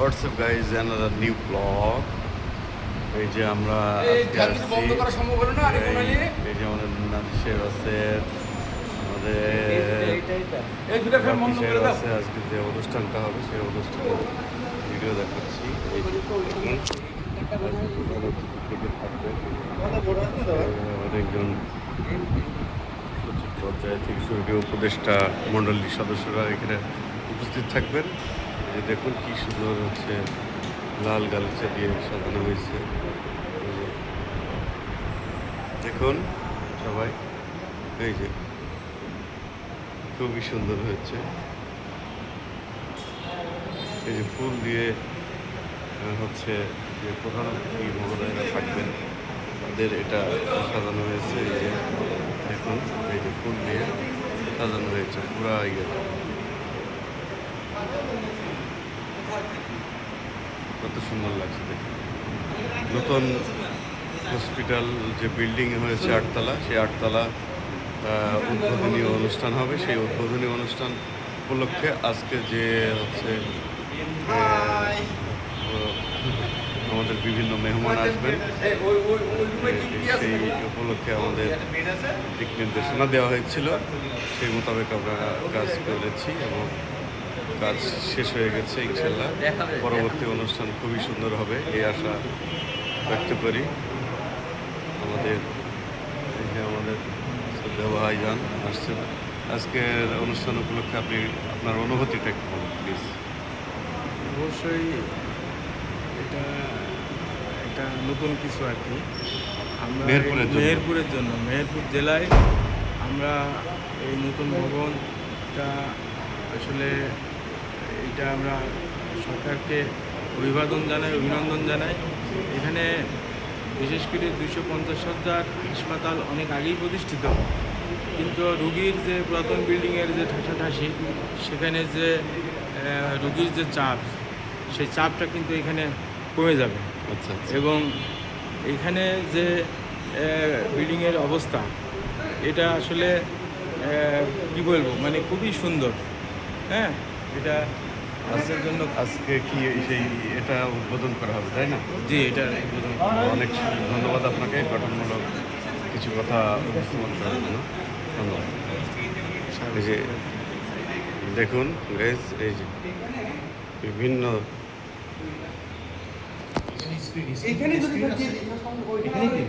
WhatsApp guys another new blog এই যে আমরা এই- যে আমাদের নাদিসের আছে আমাদের আছে আজকে যে অনুষ্ঠানটা হবে সেই অনুষ্ঠানের ভিডিও দেখাচ্ছি। অনেকজন পর্যায়ে থেকে উপদেষ্টা মণ্ডলীর সদস্যরা এখানে উপস্থিত থাকবেন। যে দেখুন কি সুন্দর হচ্ছে, লাল গালিচা দিয়ে সাজানো হয়েছে। দেখুন সবাই, এই যে, খুবই সুন্দর হয়েছে। এই যে ফুল দিয়ে হচ্ছে যে প্রধান অতিথি মহোদয়রা থাকবেন, তাদের এটা সাজানো হয়েছে, এই যে, দেখুন, এই যে ফুল দিয়ে সাজানো হয়েছে, পুরা ইয়েটা। কত সুন্দর লাগছে দেখে নতুন হসপিটাল যে বিল্ডিং হয়েছে আটতলা, সেই আটতলা উদ্বোধনী অনুষ্ঠান হবে। সেই উদ্বোধনী অনুষ্ঠান উপলক্ষে আজকে যে হচ্ছে আমাদের বিভিন্ন মেহমান আসবেন, সেই উপলক্ষে আমাদের দিক নির্দেশনা দেওয়া হয়েছিল। সেই মোতাবেক আমরা কাজ করেছি এবং কাজ শেষ হয়ে গেছে ইনশাল্লাহ। পরবর্তী অনুষ্ঠান খুবই সুন্দর হবে এই আশা ব্যক্ত করি। আমাদের এই যে আমাদের শ্রদ্ধা ভাইজান আসছেন। আজকের অনুষ্ঠান উপলক্ষে আপনি আপনার অনুভূতিটা একটু বলুন প্লিজ অবশ্যই এটা এটা নতুন কিছু আর কি। আমরা। মেহেরপুরের জন্য মেহেরপুর জেলায় আমরা এই নতুন ভবনটা আসলে এটা আমরা সরকারকে অভিবাদন জানাই অভিনন্দন জানাই। এখানে বিশেষ করে দুইশো পঞ্চাশ হাজার হাসপাতাল অনেক আগেই প্রতিষ্ঠিত। কিন্তু রুগীর যে পুরাতন বিল্ডিংয়ের যে ঠাসাঠাসি সেখানে যে রুগীর যে চাপ সেই চাপটা কিন্তু এখানে কমে যাবে। আচ্ছা আচ্ছা। এবং এখানে যে বিল্ডিংয়ের অবস্থা এটা আসলে কি বলব? মানে খুবই সুন্দর। হ্যাঁ? এটা আজকের জন্য আজকে কি সেই এটা উদ্বোধন করা হবে তাই না? জি এটা উদ্বোধন অনেক ধন্যবাদ আপনাকে গঠনমূলক কিছু কথা উপস্থাপন করার জন্য। ধন্যবাদ। এই যে দেখুন গাইজ এই যে বিভিন্ন এখানে যদি এখানে কি?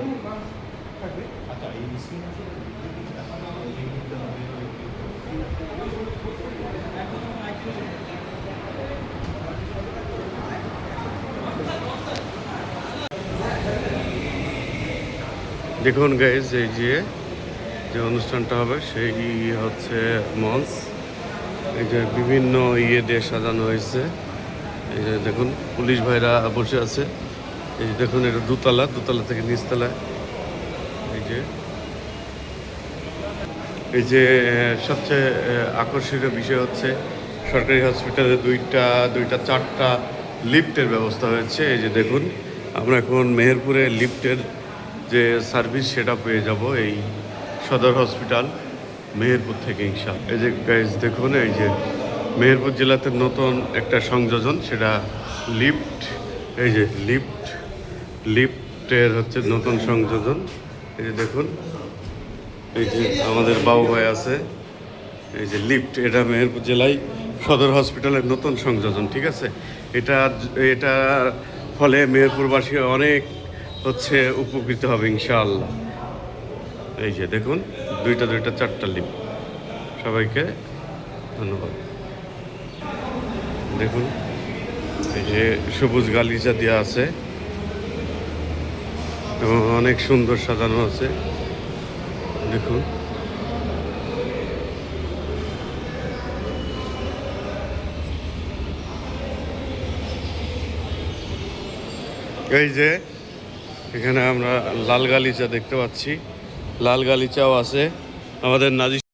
দেখুন গাইজ এই যে যে অনুষ্ঠানটা হবে, সেই হচ্ছে মঞ্চ। এই যে বিভিন্ন ইয়ে দিয়ে সাজানো হয়েছে। এই যে দেখুন, পুলিশ ভাইরা বসে আছে। এই যে দেখুন, এটা দুতলা দুতলা থেকে নিচতলায়। এই যে। এই যে সবচেয়ে আকর্ষণীয় বিষয় হচ্ছে, সরকারি হসপিটালে দুইটা দুইটা, চারটা লিফটের ব্যবস্থা হয়েছে। এই যে দেখুন, আমরা এখন মেহেরপুরে লিফটের যে সার্ভিস সেটা পেয়ে যাব এই সদর হসপিটাল মেহেরপুর থেকে ইনশাল এই যে গাইজ দেখুন, এই যে মেহেরপুর জেলাতে নতুন একটা সংযোজন, সেটা লিফট এই যে লিফট লিফটের হচ্ছে নতুন সংযোজন। এই যে দেখুন, এই যে আমাদের বাবু ভাই আছে। এই যে লিফট এটা মেহেরপুর জেলায় সদর হসপিটালের নতুন সংযোজন, ঠিক আছে? এটা এটা ফলে মেহেরপুরবাসী অনেক হচ্ছে উপকৃত হবে ইনশাআল্লাহ। এই যে দেখুন, দুইটা দুইটা চারটা লিপ। সবাইকে ধন্যবাদ। দেখুন, এই যে সবুজ গালিচা দেওয়া আছে এবং অনেক সুন্দর সাজানো আছে। দেখুন। এই যে এখানে আমরা লাল গালিচা দেখতে পাচ্ছি। লাল গালিচাও আছে। আমাদের নাজি